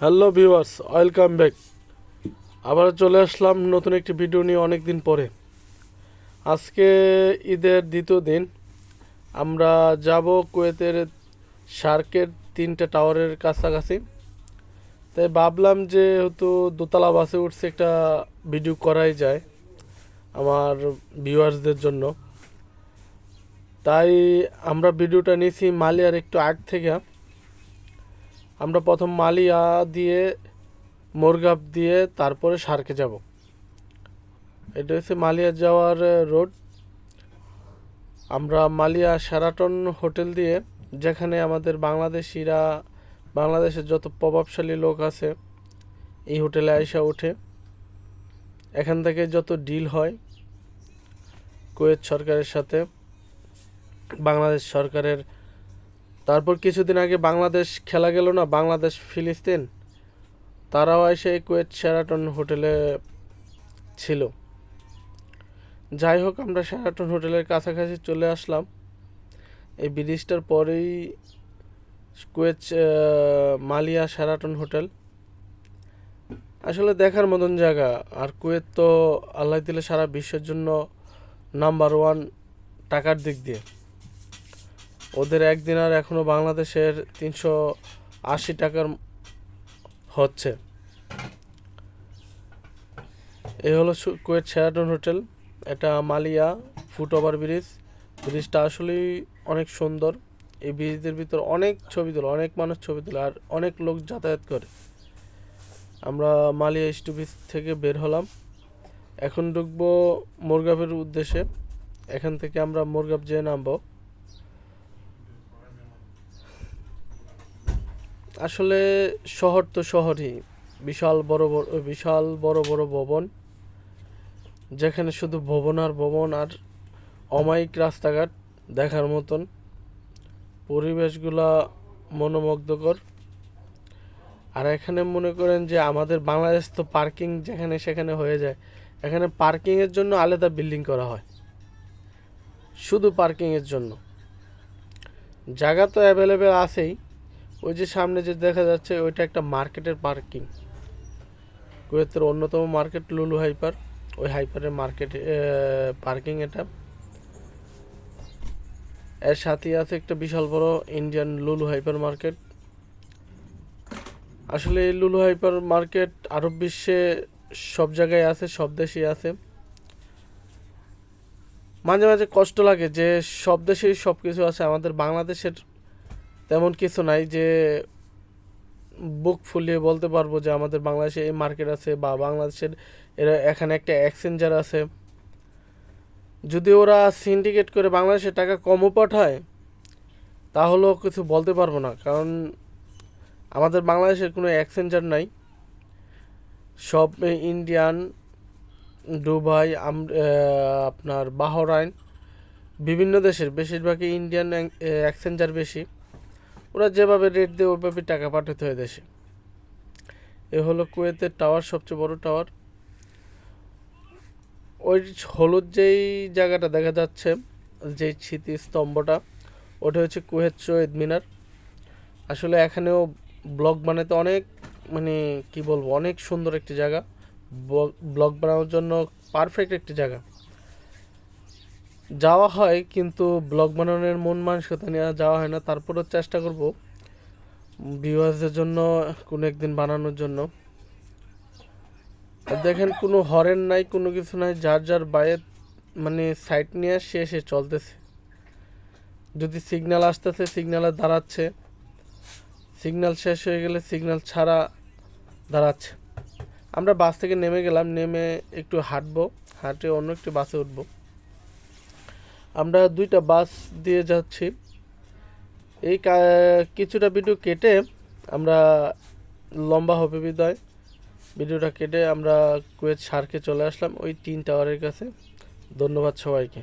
Hello viewers, welcome back. আবার চলে আসলাম নতুন একটি ভিডিও নিয়ে অনেক দিন পরে। আজকে ঈদের দ্বিতীয় দিন। আমরা যাব কুয়েতের শার্কের তিনটে টাওয়ারের কাছাকাছি। তাই ভাবলাম যে হয়তো দোতলা বাসে উঠছে একটা ভিডিও করাই যায় আমার ভিউয়ার্সদের জন্য। তাই আমরা ভিডিওটা নিয়েছি মালিয়ার একটু আগ থেকে। আমরা প্রথম মালিয়া দিয়ে মোরগাপ দিয়ে তারপরে সারকে যাব। এটা হচ্ছে মালিয়া যাওয়ার রোড। আমরা মালিয়া সেরাটন হোটেল দিয়ে, যেখানে আমাদের বাংলাদেশিরা, বাংলাদেশের যত প্রভাবশালী লোক আছে, এই হোটেলে আইসা ওঠে। এখান থেকে যত ডিল হয়, কুয়েত সরকারের সাথে, বাংলাদেশ সরকারের তারপর কিছুদিন আগে বাংলাদেশ খেলা গেল না, বাংলাদেশ, ফিলিস্তিন। তারাও এসে কুয়েত শেরাটন হোটেলে ছিল। যাই হোক, আমরা শেরাটন হোটেলের কাছাকাছি চলে আসলাম। এই ব্রিজটার পরেই কুয়েত মালিয়া শেরাটন হোটেল। আসলে দেখার মতন জায়গা, আর কুয়েত তো আল্লাহ দিলে সারা বিশ্বের জন্য নাম্বার ওয়ান টাকার দিক দিয়ে। ওদের একদিন আর এখনও বাংলাদেশের তিনশো আশি টাকার হচ্ছে। এই হলো কুয়েত শেরাটন হোটেল। এটা মালিয়া ফুট ওভার ব্রিজ। ব্রিজটা আসলেই অনেক সুন্দর। এই ব্রিজের ভিতর অনেক ছবি তোলে, অনেক মানুষ ছবি তোলে আর অনেক লোক যাতায়াত করে। আমরা মালিয়া স্টু ব্রিজ থেকে বের হলাম। এখন ঢুকবো মোরগাপের উদ্দেশ্যে। এখান থেকে আমরা মোরগাপ যেয়ে নামবো। আসলে শহর তো শহরই। বিশাল বড় বড়, বিশাল বড় বড় ভবন। যেখানে শুধু ভবন আর ভবন আর অমায়িক রাস্তাঘাট দেখার মতন। পরিবেশগুলা মনোমুগ্ধকর। আর এখানে মনে করেন যে আমাদের বাংলাদেশ তো পার্কিং যেখানে সেখানে হয়ে যায়। এখানে পার্কিংয়ের জন্য আলাদা বিল্ডিং করা হয়। শুধু পার্কিংয়ের জন্য। জায়গা তো অ্যাভেলেবেল আছেই। ওই যে সামনে যে দেখা যাচ্ছে, ওইটা একটা মার্কেটের পার্কিং। কুয়েতের অন্যতম মার্কেট লুলু হাইপার। ওই হাইপারের মার্কেট পার্কিং এটা। এর সাথেই আছে একটা বিশাল বড় ইন্ডিয়ান লুলু হাইপার মার্কেট। আসলে এই লুলু হাইপার মার্কেট আরব বিশ্বে সব জায়গায় আছে, সব দেশেই আছে। মাঝে মাঝে কষ্ট লাগে যে সব দেশেই সব কিছু আছে। আমাদের বাংলাদেশের তেমন কিছু নাই যে বুক ফুলিয়ে বলতে পারব যে আমাদের বাংলাদেশে এই মার্কেট আছে বা বাংলাদেশের এরা এখানে একটা এক্সচেঞ্জার আছে। যদি ওরা সিন্ডিকেট করে বাংলাদেশে টাকা কমও পাঠায় তাহলেও কিছু বলতে পারব না। কারণ আমাদের বাংলাদেশের কোনো এক্সচেঞ্জার নাই। সব ইন্ডিয়ান দুবাই আপনার বাহরাইন, বিভিন্ন দেশের। বেশিরভাগই ইন্ডিয়ান এক্সচেঞ্জার বেশি। ওরা যেভাবে রেট দেয়, ওইভাবে টাকা পাঠাতে হয় দেশে। এ হলো কুয়েতের টাওয়ার সবচেয়ে বড় টাওয়ার ওই হলুদ যেই জায়গাটা দেখা যাচ্ছে, যেই স্মৃতিস্তম্ভটা, ওটা হচ্ছে কুয়েত শহীদ মিনার। আসলে এখানেও ব্লগ বানাতে অনেক মানে কি বলব, অনেক সুন্দর একটি জায়গা। ব্লগ বানানোর জন্য পারফেক্ট একটি জায়গা। যাওয়া হয়, কিন্তু ব্লগ বানানোর মন মানসিকতা নিয়ে যাওয়া হয় না। তারপরেও চেষ্টা করব ভিউয়ার্সদের জন্য কোনো একদিন বানানোর জন্য। দেখেন, কোনো হরেন নাই, কোনো কিছু নাই, যার যার বাইরে মানে সাইড নিয়ে সে সে চলতেছে। যদি সিগন্যাল আসতেছে সিগন্যালে দাঁড়াচ্ছে। সিগন্যাল শেষ হয়ে গেলে সিগন্যাল ছাড়া দাঁড়াচ্ছে। আমরা বাস থেকে নেমে গেলাম, নেমে একটু হাঁটবো, হাঁটে অন্য একটি বাসে উঠবো। আমরা দুইটা বাস দিয়ে যাচ্ছি। এই কিছুটা ভিডিও কেটে আমরা লম্বা হবে বিদায়। ভিডিওটা কেটে আমরা কুয়েত সারকে চলে আসলাম, ওই তিন টাওয়ারের কাছে। ধন্যবাদ সবাইকে।